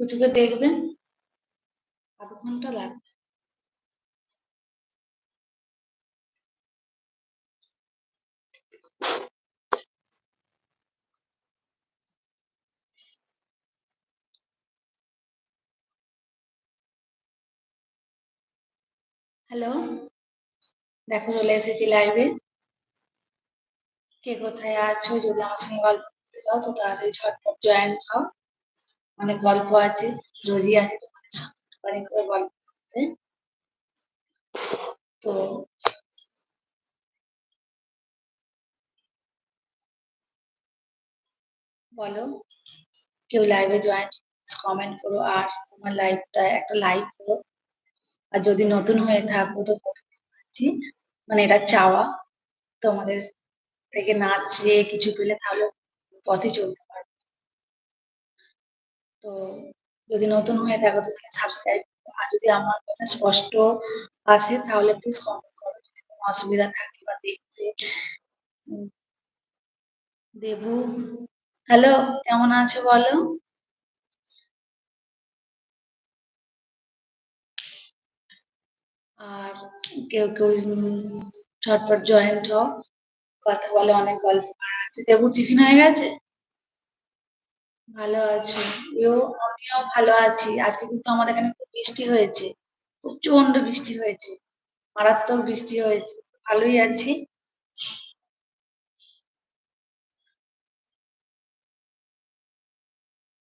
পুচুকে দেখবেন আধ ঘণ্টা লাগবে। হ্যালো, দেখো চলে এসেছি লাইভে কে কোথায় আছো? যদি আমার সঙ্গে গল্প করতে চাও তো তাড়াতাড়ি ঝটপট জয়েন হও অনেক গল্প আছে, রোজই আছে তোমাদের গল্প করতে। তো বলো, কেউ লাইভে জয়েন কমেন্ট করো, আর তোমার লাইভটা একটা লাইক করো। আর যদি নতুন হয়ে থাকো তো মানে এটা চাওয়া, তোমাদের থেকে নাচ চেয়ে কিছু পেলে তাহলে পথে চলতে তো যদি নতুন হয়ে থাকো তো সাবস্ক্রাইব আর যদি আমার কথা স্পষ্ট আসে তাহলে প্লিজ কমেন্ট করো। যদি কোনো অসুবিধা থাকে বা দেখতে দেবু। হ্যালো কেমন আছো বলো? আর কেউ কেউ উম, ঝটপট জয়েন্ট হও। কথা বলে অনেক গল্প আছে। দেবু টিফিন হয়ে গেছে? ভালো আছো। এও আমিও ভালো আছি। আজকে কিন্তু আমাদের এখানে খুব বৃষ্টি হয়েছে। প্রচণ্ড বৃষ্টি হয়েছে। মারাত্মক বৃষ্টি হয়েছে। ভালোই আছি।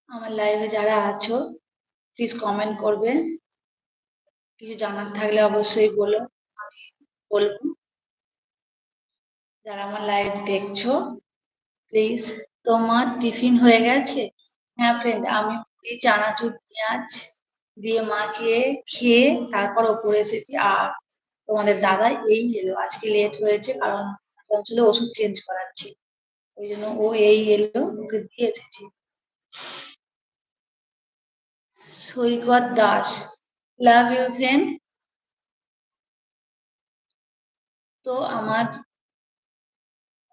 আমার লাইভে যারা আছো প্লিজ কমেন্ট করবে। কিছু জানার থাকলে অবশ্যই বলো। আমি বলব। যারা আমার লাইভ দেখছ প্লিজ তোমার টিফিন হয়ে গেছে? হ্যাঁ ফ্রেন্ড আমি পুরি চানাচুর পেঁয়াজ দিয়ে মাখিয়ে খেয়ে তারপর ওপরে এসেছি। আর তোমাদের দাদা এই এলো, আজকে লেট হয়েছে কারণ আসলে ওষুধ চেঞ্জ করাচ্ছি। ওই জন্য ও এই এলো, ওকে দিয়ে এসেছি। Saikat Das love you friend তো আমার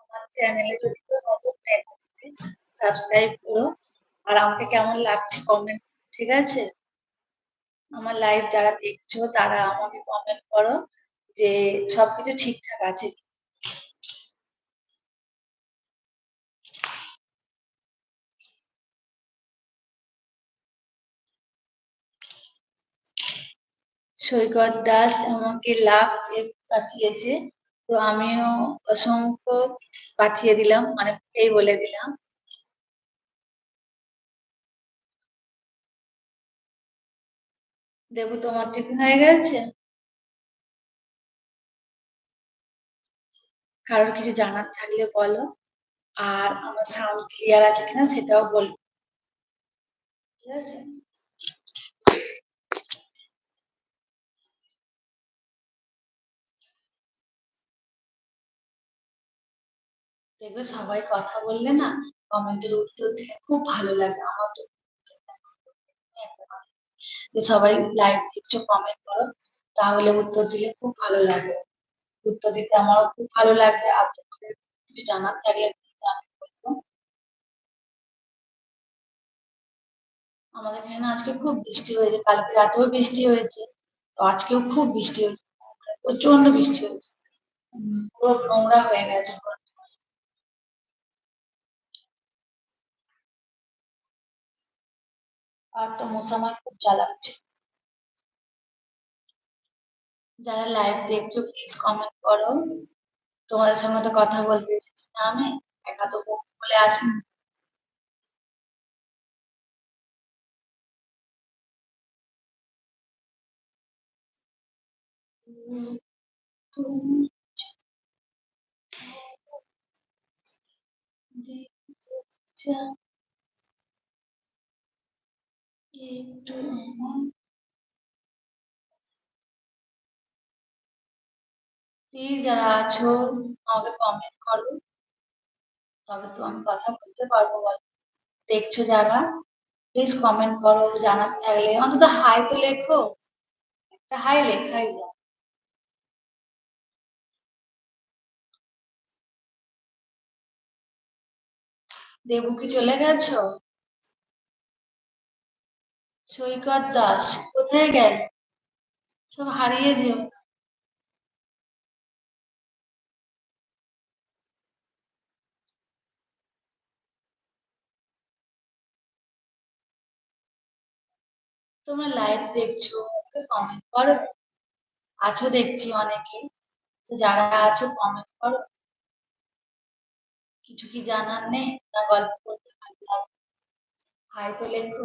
আমার চ্যানেলে যদি নতুন সাবস্ক্রাইব করো। আর আমাকে কেমন লাগছে কমেন্ট ঠিক আছে? আমার লাইভ যারা দেখছ, তারা আমাকে কমেন্ট করো যে সবকিছু ঠিকঠাক আছে সৈকত দাস আমাকে লাভ পাঠিয়েছে, তো আমিও অসংখ্য পাঠিয়ে দিলাম মানে এই বলে দিলাম। দেবু, তোমার টিফিন হয়ে গেছে? কারোর কিছু জানার থাকলে বলো। আর আমার সাউন্ড ক্লিয়ার আছে কিনা সেটাও বলব ঠিক আছে? দেখবে সবাই কথা বললে না কমেন্টের উত্তর দিলে খুব ভালো লাগে। আমার তো। যে সবাই লাইভ দেখছ কমেন্ট করো, তাহলে উত্তর দিলে খুব ভালো লাগে উত্তর দিতে আমারও খুব ভালো লাগবে আর তোমাদের কিছু জানার থাকলে আমাদের এখানে আজকে খুব বৃষ্টি হয়েছে, কালকে রাতেও বৃষ্টি হয়েছে, তো আজকেও খুব বৃষ্টি হয়েছে প্রচণ্ড বৃষ্টি হয়েছে পুরো নোংরা হয়ে গেছে ঘর। আর তো মশা আমার খুব জ্বালাচ্ছে যারা লাইভ দেখছ প্লিজ কমেন্ট করো। তোমাদের সঙ্গে তো কথা বলতে এসেছি না আমি একা তো বলে উম, তুমি দেখতে চাও প্লিজ যারা আছো, আমাকে কমেন্ট করো। তবে তো আমি কথা বলতে পারব বলো। দেখছ যারা প্লিজ কমেন্ট করো জানার থাকলে। অন্তত হাই তো লেখো। একটা হাই লেখাই যায় দেবু কি চলে গেছো? সৈকত দাস, কোথায় গেল? সব হারিয়ে যেও তোমরা লাইভ দেখছ কমেন্ট করো। আছো দেখছি অনেকে যারা আছো কমেন্ট করো। কিছু কি জানার নেই? না গল্প করতে ভালো লাগে? হাই তো লেখো।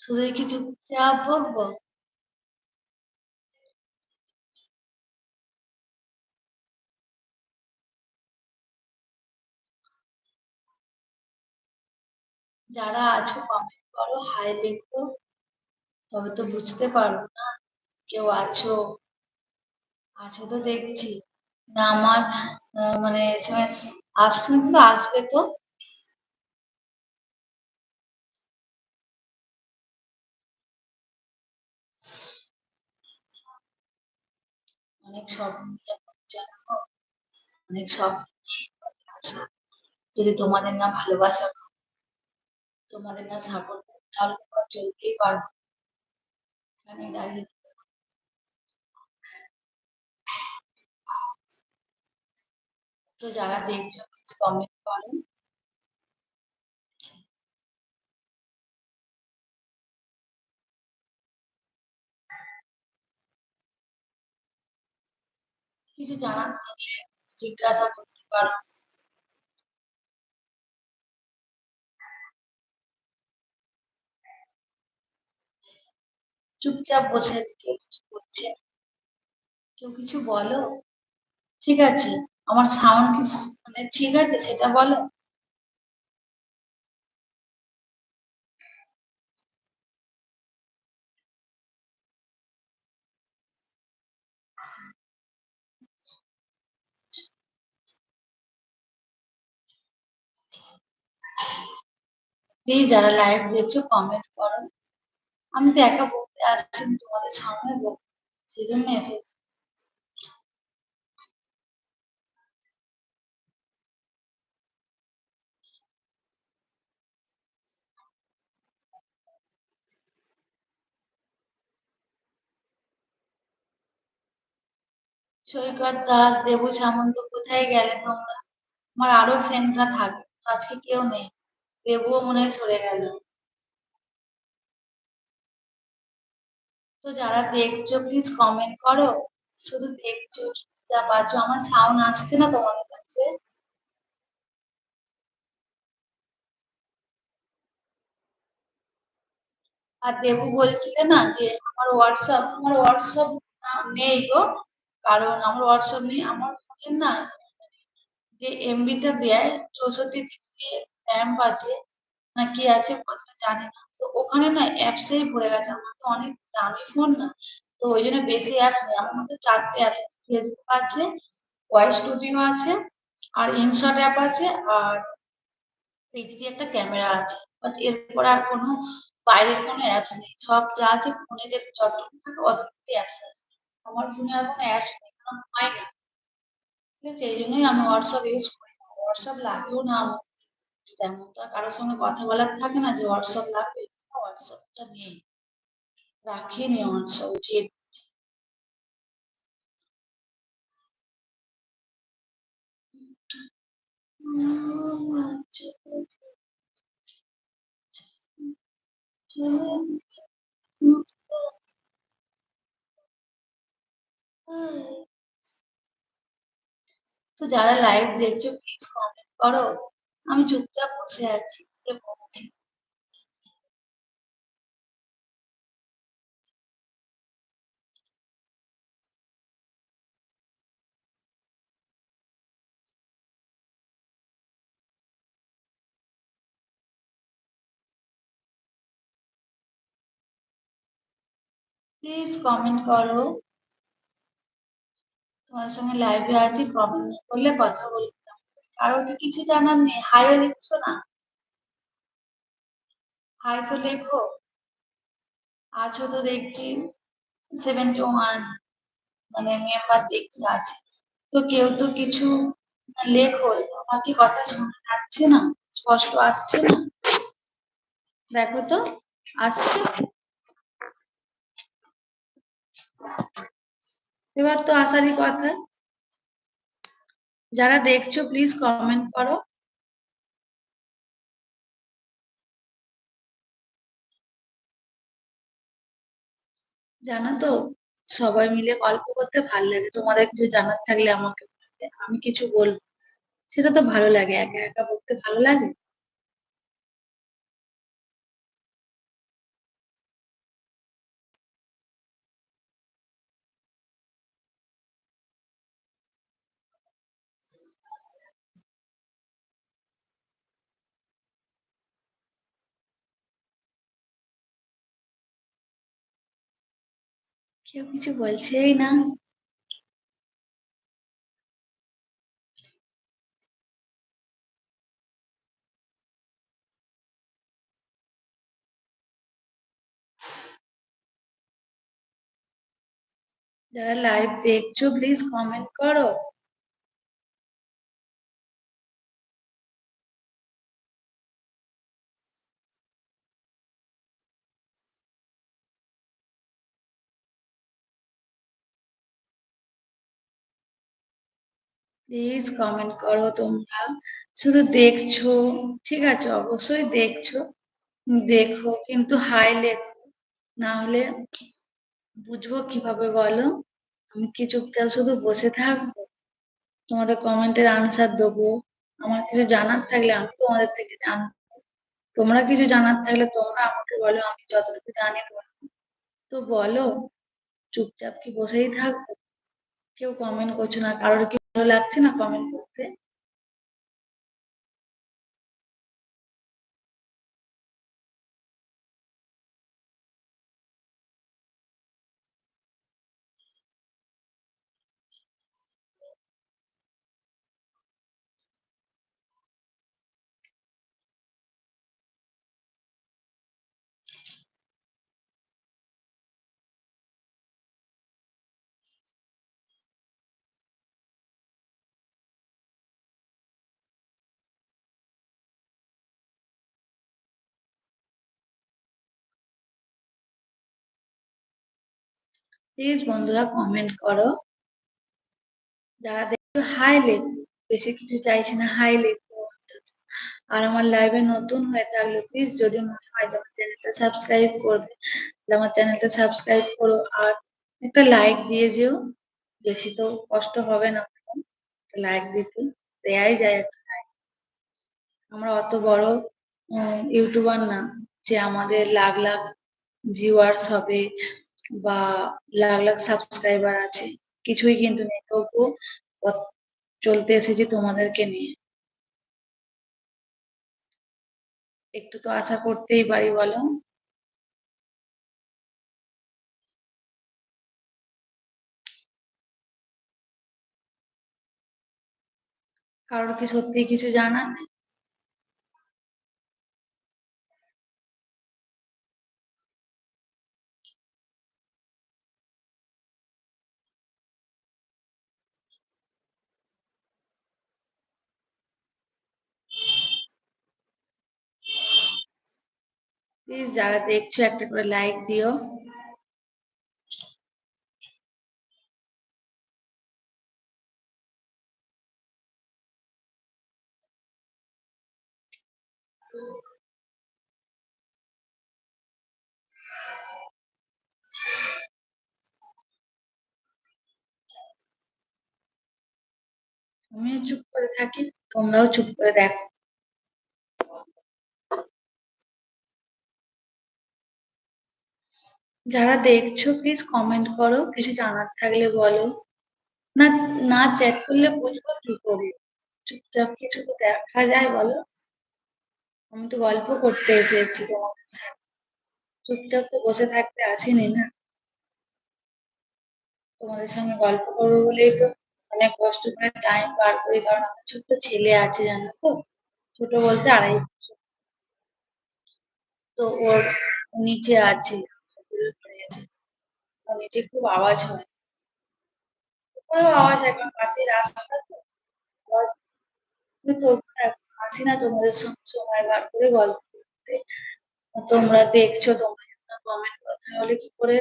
শুধু কি চুপচাপ বকবো যারা আছো কমেন্ট করো, হাই লেখো। তবে তো বুঝতে পারো না, কেউ আছো। আছো তো দেখছি। না, আমার মানে এসএমএস আসছে না কিন্তু আসবে তো। অনেক অনেক যদি তোমাদের না ভালোবাসা তোমাদের না সাপোর্ট তাহলে তোমরা চলতেই পারব এখানে দাঁড়িয়ে তো যারা দেখছ কমেন্ট করো। কিছু জানার থাকলে জিজ্ঞাসা করতে পারো। চুপচাপ বসে কেউ কিছু করছে কেউ কিছু বলো? ঠিক আছে, আমার সাউন্ড কি মানে ঠিক আছে, সেটা বলো। প্লিজ যারা লাইভ দেখছ কমেন্ট করো। আমি তো একা বলতে আসছি তোমাদের সামনে সেই জন্য এসেছি। সৈকত দাস, দেবু সামন্ত, কোথায় গেলে তোমরা? আমার আরও ফ্রেন্ডরা থাকে আজকে কেউ নেই। দেবুও মনে হয় সরে গেল। তো যারা দেখছ প্লিজ কমেন্ট করো। শুধু দেখছ, যা পাচ্ছ, আমার সাউন্ড আসছে না তোমাদের কাছে? আর দেবু বলছিলে না যে, আমার হোয়াটসঅ্যাপ আমার হোয়াটসঅ্যাপ নেই গো। কারণ আমার হোয়াটসঅ্যাপ নেই, আমার ফোনের না যে এমবিটা দেয়, চৌষট্টি জিবি র্যাম আছে না কি আছে জানি না। তো ওখানে না অ্যাপসেই ভরে গেছে। আমার তো অনেক দামি ফোন না। তো ওই জন্য বেশি অ্যাপস নেই। আমার মধ্যে চারটে অ্যাপ আছে। ফেসবুক আছে ভয়েস স্টুডিও আছে, আর ইনশট অ্যাপ আছে, আর এইচডি একটা ক্যামেরা আছে। বাট এরপর আর কোনো বাইরের কোনো অ্যাপস নেই। সব যা আছে ফোনে যে যতটুকু থাকে অতটুকুই অ্যাপস আছে। আমার ফোনে আর কোনো অ্যাপস নেই। হয় না। ঠিক আছে? এই জন্যই আমি হোয়াটসঅ্যাপ ইউজ করি না। হোয়াটসঅ্যাপ লাগেও না আমার। তেমন তো কারোর সঙ্গে কথা বলার থাকে না যে হোয়াটসঅ্যাপ লাগবে। হোয়াটসঅ্যাপটা নেই রাখিনি হোয়াটসঅ্যাপ উঠিয়ে। তো যারা লাইভ দেখছ প্লিজ কমেন্ট করো। আমি চুপচাপ বসে আছি প্লিজ কমেন্ট করো। তোমার সঙ্গে লাইভে আছি কমেন্ট করলে কথা বলব না কারও কি কিছু জানার নেই। হাইও লিখছো না? হাই তো লেখো। আছো তো দেখছি সেভেন্টি ওয়ান মানে মেম্বার দেখছি আছে তো কেউ তো কিছু লেখো আমার কি কথা শোনা যাচ্ছে না? স্পষ্ট আসছে না? দেখো তো, আসছে। এবার তো আসারই কথা। যারা দেখছ প্লিজ কমেন্ট করো। জানো তো, সবাই মিলে গল্প করতে ভালো লাগে। তোমাদের কিছু জানার থাকলে আমাকে আমি কিছু বলব। সেটা তো ভালো লাগে, একা একা বলতে ভালো লাগে? কেউ কিছু বলছেই না। যারা লাইভ দেখছ প্লিজ কমেন্ট করো। প্লিজ কমেন্ট করো তোমরা। শুধু দেখছ, ঠিক আছে, অবশ্যই দেখছ, দেখো, কিন্তু হাই লেখো, না হলে বুঝব কীভাবে বলো? আমি কি চুপচাপ শুধু বসে থাকব? তোমাদের কমেন্টের আনসার দেবো। আমার কিছু জানার থাকলে আমি তোমাদের থেকে জানব। তোমরা কিছু জানার থাকলে তোমরা আমাকে বলো, আমি যতটুকু জানি বলব। তো বলো, চুপচাপ কি বসেই থাকব? কেউ কমেন্ট করছ না কারোর কি ভালো লাগছে না কমেন্ট করতে? প্লিজ বন্ধুরা কমেন্ট করো। যারা দেখো হাই লেখো। বেশি কিছু চাইছি না হাই লেখো। আর আমার লাইভে নতুন হয়ে থাকলে প্লিজ যদি মনে হয় যে আমার চ্যানেলটা সাবস্ক্রাইব করবে, তাহলে আমার চ্যানেলটা সাবস্ক্রাইব করো। আর একটা লাইক দিয়ে যেও। বেশি তো কষ্ট হবে না। লাইক দিতে। দেয়াই যায় একটা লাইক আমরা অত বড় ইউটিউবার না যে আমাদের লাখ লাখ ভিউয়ার্স হবে। বা লাখ লাখ সাবস্ক্রাইবার আছে, কিছুই কিন্তু নেই। তবুও চলতে এসেছি তোমাদেরকে নিয়ে। একটু তো আশা করতেই পারি বলো। কারোর কি সত্যি কিছু জানার নেই? প্লিজ যারা দেখছ, একটা করে লাইক দিও। আমিও চুপ করে থাকি, তোমরাও চুপ করে দেখো। যারা দেখছ প্লিজ কমেন্ট করো, কিছু জানার থাকলে বলো। না না চ্যাট করলে বুঝব কি করে। চুপচাপ কিছু তো দেখা যায়, বলো। আমি তো গল্প করতে এসেছি তোমাদের সাথে। চুপচাপ তো বসে থাকতে আসিনি না। তোমাদের সঙ্গে গল্প করব বলেই তো অনেক কষ্ট করে টাইম বার করি, কারণ আমার ছোট্ট ছেলে আছে, জানো তো। ছোট বলতে আড়াই বছর। তো ওর নিচে আছে। এসেছে নিচে খুব আওয়াজ হয়। উপরেও আওয়াজ কাছে রাস্তা তো আসি না তোমাদের সঙ্গে, সময় বার করে গল্প করতে। তোমরা দেখছ তোমরা কমেন্ট কথা হলে কি করে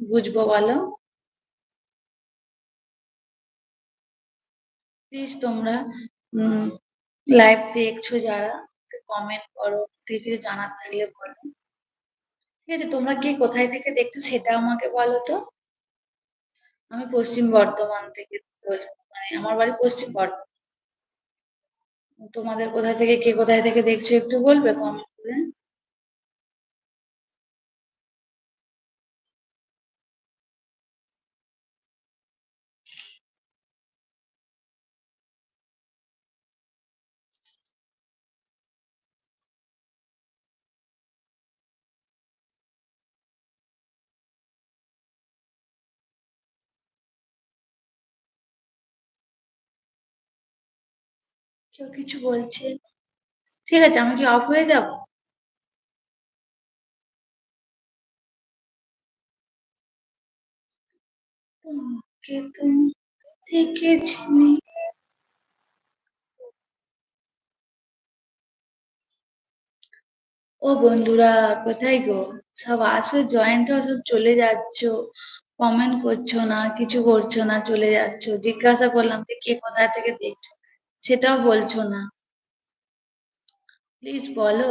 বুঝব বলো? প্লিজ তোমরা লাইভ দেখছ যারা। কমেন্ট করো থেকে জানার থাকলে বলো। ঠিক আছে, তোমরা কি কোথায় থেকে দেখছ সেটা আমাকে বলো তো। আমি পশ্চিম বর্ধমান থেকে মানে আমার বাড়ি পশ্চিম বর্ধমান। তোমাদের কোথায় থেকে, কে কোথায় থেকে দেখছ একটু বলবে? কমেন্ট করে। কেউ কিছু বলছে। ঠিক আছে, আমি কি অফ হয়ে যাব? তোমাকে তুমি দেখেছি ও বন্ধুরা, কোথায় গো? সব আসো জয়েন্ট সব চলে যাচ্ছ। কমেন্ট করছ না, কিছু করছ না, চলে যাচ্ছ। জিজ্ঞাসা করলাম যে কে কোথা থেকে দেখছ? সেটাও বলছো না। প্লিজ বলো।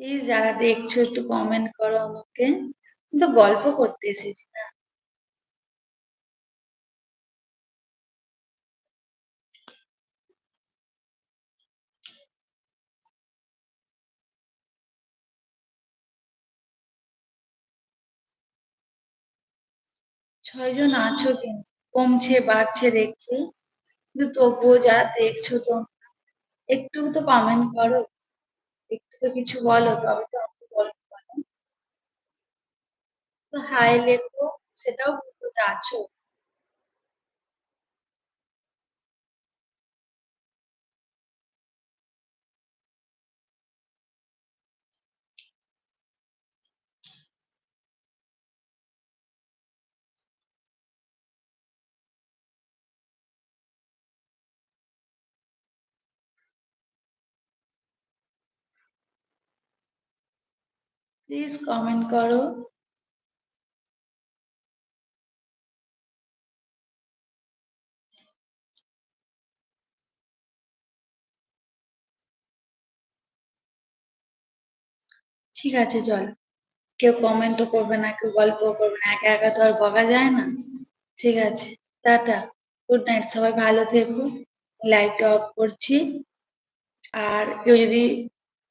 প্লিজ যারা দেখছ একটু কমেন্ট করো আমাকে। কিন্তু গল্প করতে এসেছি না। ছয়জন আছো কিন্তু, কমছে, বাড়ছে দেখছি। কিন্তু তবুও যারা দেখছ তো একটু তো কমেন্ট করো, একটু তো কিছু বলো, তবে তো আমি বলব বলো। তো হাই লেখো, সেটাও বলব যে আছো প্লিজ কমেন্ট করো ঠিক আছে, চল। কেউ কমেন্টও করবে না, কেউ গল্পও করবে না, একা একা তো আর বকা যায় না। ঠিক আছে, টাটা। গুড নাইট সবাই ভালো থেকো। লাইভটা অফ করছি। আর কেউ যদি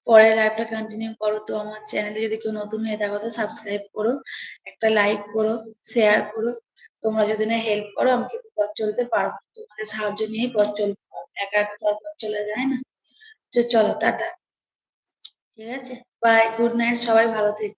পরে লাইভটা কন্টিনিউ করো। তো আমার চ্যানেলে যদি কেউ নতুন হয়ে থাকো, তো সাবস্ক্রাইব করো, একটা লাইক করো শেয়ার করো। তোমরা যদি না হেল্প করো, আমি কিন্তু পথ চলতে পারব তোমাদের সাহায্য নিয়েই পথ চলতে পারব। একা তো পথ চলে যায় না। তো চলো, টাটা। ঠিক আছে? বাই গুড নাইট সবাই ভালো থেকো।